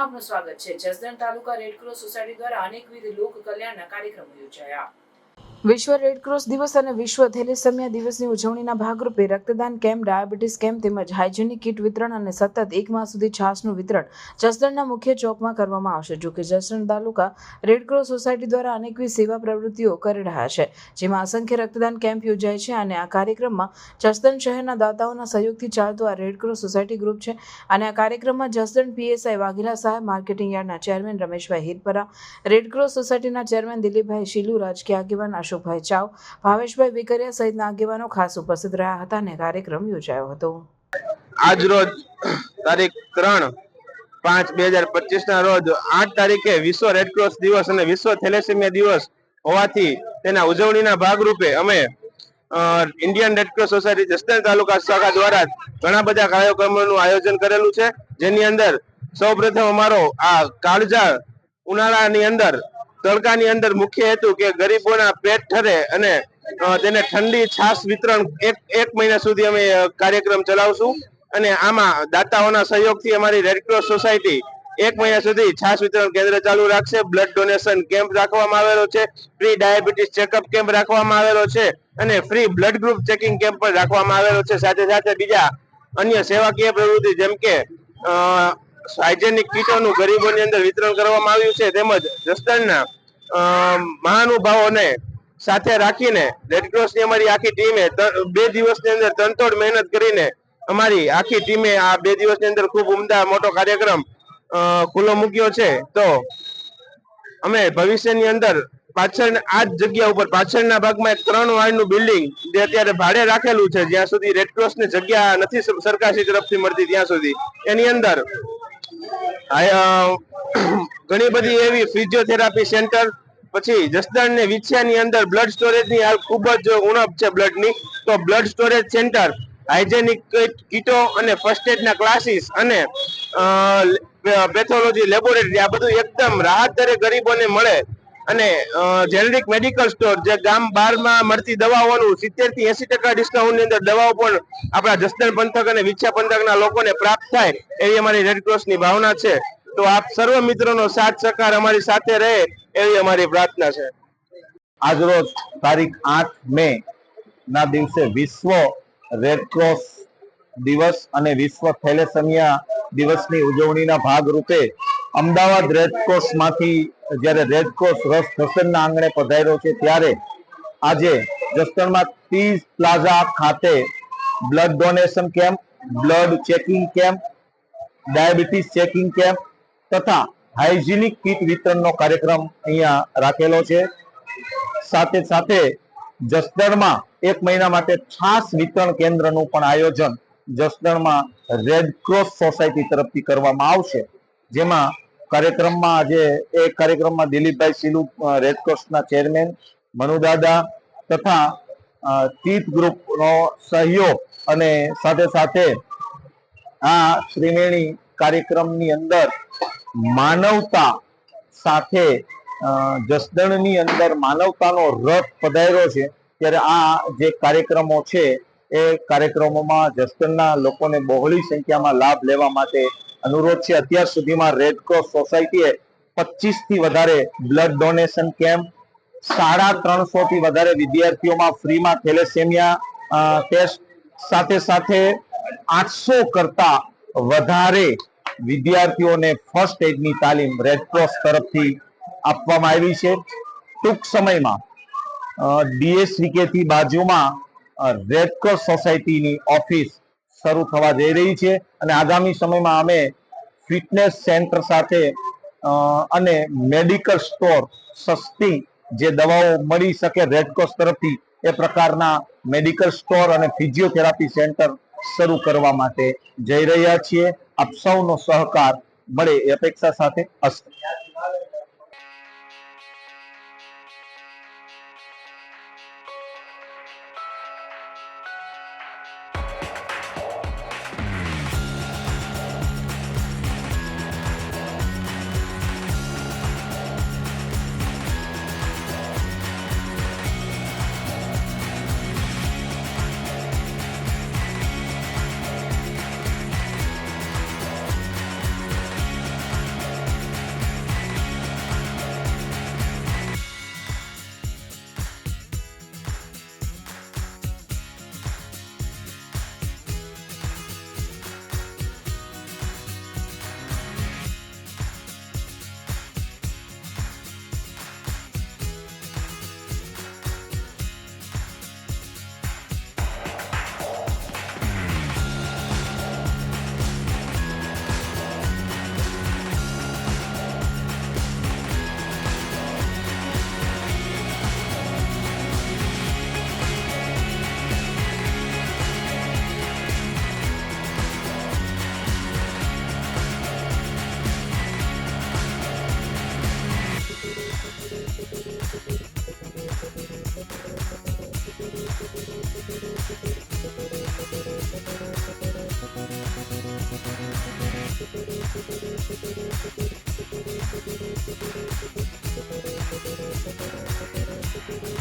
આપનું સ્વાગત છે. જસદણ તાલુકા રેડક્રોસ સોસાયટી દ્વારા અનેકવિધ લોક કલ્યાણના કાર્યક્રમો યોજાયા. વિશ્વ રેડક્રોસ દિવસ અને વિશ્વ થેલેસેમિયા દિવસની ઉજવણીના ભાગરૂપે રક્તદાન કેમ્પ, ડાયાબિટીસ કેમ્પ તેમજ હાઇજેનિક કીટ વિતરણ અને સતત એક માસ સુધી છાસનું વિતરણ જસદણના મુખ્ય ચોકમાં કરવામાં આવશે, જો કે જસદણ તાલુકા રેડક્રોસ સોસાયટી દ્વારા અનેકવિધ સેવા પ્રવૃત્તિઓ કરી રહ્યા છે, જેમાં અસંખ્ય રક્તદાન કેમ્પ યોજાય છે અને આ કાર્યક્રમમાં જસદણ શહેરના દાતાઓના સહયોગથી ચાલતું આ રેડક્રોસ સોસાયટી ગ્રુપ છે અને આ કાર્યક્રમમાં જસદણ પીએસઆઈ વાઘેલા સાહેબ, માર્કેટિંગ યાર્ડના chairman Rameshbhai Hirpara red cross સોસાયટીના ચેરમેન દિલીપભાઈ શીલુ, રાજકીય આગેવાન અશોકભાઈ ચાવ, ભાવેશભાઈ વિકરિયા સહિતના આગેવાનો ખાસ ઉપસ્થિત રહ્યા હતા અને કાર્યક્રમ યોજાયો હતો. આજ રોજ તારીખ ત્રણ પાંચ બે હજાર પચીસ ના રોજ આઠ તારીખે વિશ્વ રેડક્રોસ દિવસ અને વિશ્વ થેલેસેમિયા દિવસ હોવાથી તેના ઉજવણીના ભાગરૂપે અમે Indian red cross society Jasdan taluka શાખા દ્વારા ઘણા બધા કાર્યક્રમોનું આયોજન કરેલું છે. જેની અંદર સૌપ્રથમ અમારો આ કાળજા ઉનાળાની અંદર તડકાની અંદર મુખ્ય હેતુ કે ગરીબોના પેટ ઠરે અને તેને ઠંડી છાશ વિતરણ એક એક મહિના સુધી અમે કાર્યક્રમ ચલાવશું. અને આમાં દાતાઓના સહયોગથી અમારી રેડક્રોસ સોસાયટી એક મહિના સુધી છાશ વિતરણ કેન્દ્ર ચાલુ રાખશે. બ્લડ ડોનેશન કેમ્પ રાખવામાં આવેલો છે. ફ્રી ડાયાબિટીસ ચેકઅપ કેમ્પ રાખવામાં આવેલો છે. અને free blood group checking camp પણ રાખવામાં આવેલો છે. સાથે સાથે બીજા અન્ય સેવાકીય પ્રવૃત્તિ જેમ કે હાઇજેનિક કીટોનું ગરીબોની અંદર વિતરણ કરવામાં આવ્યું છે. તેમજ જસદણના મહાનુભાવોને સાથે રાખીને રેડક્રોસની અમારી આખી ટીમે બે દિવસની અંદર તનતોડ મહેનત કરીને અમારી આખી ટીમે આ બે દિવસની અંદર ખૂબ ઉમદા મોટો કાર્યક્રમ ખુલ્લો મૂક્યો છે. તો અમે ભવિષ્યની અંદર પાછળ, આ જ જગ્યા ઉપર પાછળના ભાગમાં એક ત્રણ વાળનું બિલ્ડિંગ જે અત્યારે ભાડે રાખેલું છે, જ્યાં સુધી રેડક્રોસની જગ્યા નથી સર- સરકારશ્રી તરફથી મળતી ત્યાં સુધી, એની અંદર ઘણી બધી એવી ફિઝિયોથેરાપી સેન્ટર પછી જસદણ ને વિછિયાની અંદર બ્લડ સ્ટોરેજની હાલ ખૂબ જ ઉણપ છે બ્લડની. તો બ્લડ સ્ટોરેજ સેન્ટર હાઇજેનિક કીટો અને ફર્સ્ટ એડ ના ક્લાસીસ અને પેથોલોજી લેબોરેટરી આ બધું એકદમ રાહત દરે ગરીબોને મળે. અને જેનરિક મેડિકલ સ્ટોર જે ગામ બારમાં મળતી દવાઓનું સિત્તેરથી એસી ટકા ડિસ્કાઉન્ટની અંદર દવાઓ પણ આપણા જસદણ પંથક અને વિછા પંથકના લોકોને પ્રાપ્ત થાય, એવી અમારી રેડક્રોસની ભાવના છે. તો આપ સર્વ મિત્રોનો સાથ, સહકાર અમારી સાથે રહે, એવી અમારી પ્રાર્થના છે. આજરોજ તારીખ આઠ મે ના દિવસે વિશ્વ રેડક્રોસ દિવસ અને વિશ્વ થેલેસમિયા દિવસની ઉજવણીના ભાગરૂપે અમદાવાદ રેડક્રોસમાંથી જ્યારે રેડક્રોસ રસ જસદણના આંગણે પધાર્યો છે, ત્યારે આજે જસદણમાં ત્રીસ પ્લાઝા ખાતે blood donation camp blood checking camp diabetes checking camp તથા હાઇજિનિક કીટ વિતરણનો કાર્યક્રમ અહીંયા રાખેલો છે. સાથે સાથે જસદણમાં એક મહિના માટે છાસ વિતરણ કેન્દ્રનું પણ આયોજન જસદણમાં રેડ ક્રોસ સોસાયટી તરફથી કરવામાં આવશે. જેમાં કાર્યક્રમમાં આજે એ કાર્યક્રમમાં દિલીપભાઈ સિલુ રેડક્રોસના ચેરમેન મનુદાદા તથા ચીફ ગ્રુપનો સહયોગ અને સાથે સાથે આ ત્રિવેણી કાર્યક્રમની અંદર માનવતા સાથે જસદણની અંદર માનવતાનો રથ પધાર્યો છે. ત્યારે આ જે કાર્યક્રમો છે, એ કાર્યક્રમોમાં જસદણના લોકોને બહોળી સંખ્યામાં લાભ લેવા માટે અનુરોધ છે, અત્યાર સુધીમાં રેડક્રોસ સોસાયટીએ પચીસથી વધારે બ્લડ ડોનેશન કેમ્પ સાડા ત્રણસો થી વધારે વિદ્યાર્થીઓમાં ફ્રીમાં થેલેસેમિયા ટેસ્ટ સાથે સાથે આઠસો કરતા વધારે વિદ્યાર્થીઓને ફર્સ્ટ એડની તાલીમ રેડક્રોસ તરફથી આપવામાં આવી છે. ટૂંક સમયમાં ડીએસવીકે થી બાજુમાં રેડક્રોસ સોસાયટીની ઓફિસ શરૂ થવા જઈ રહી છે અને આગામી સમયમાં અમે ફિટનેસ સેન્ટર સાથે અને મેડિકલ સ્ટોર સસ્તી જે દવાઓ મળી શકે રેડક્રોસ તરફથી, એ પ્રકારના મેડિકલ સ્ટોર અને ફિઝિયોથેરાપી સેન્ટર શરૂ કરવા માટે જઈ રહ્યા છીએ. આપ સૌનો સહકાર મળે એ અપેક્ષા સાથે અસ્તુ.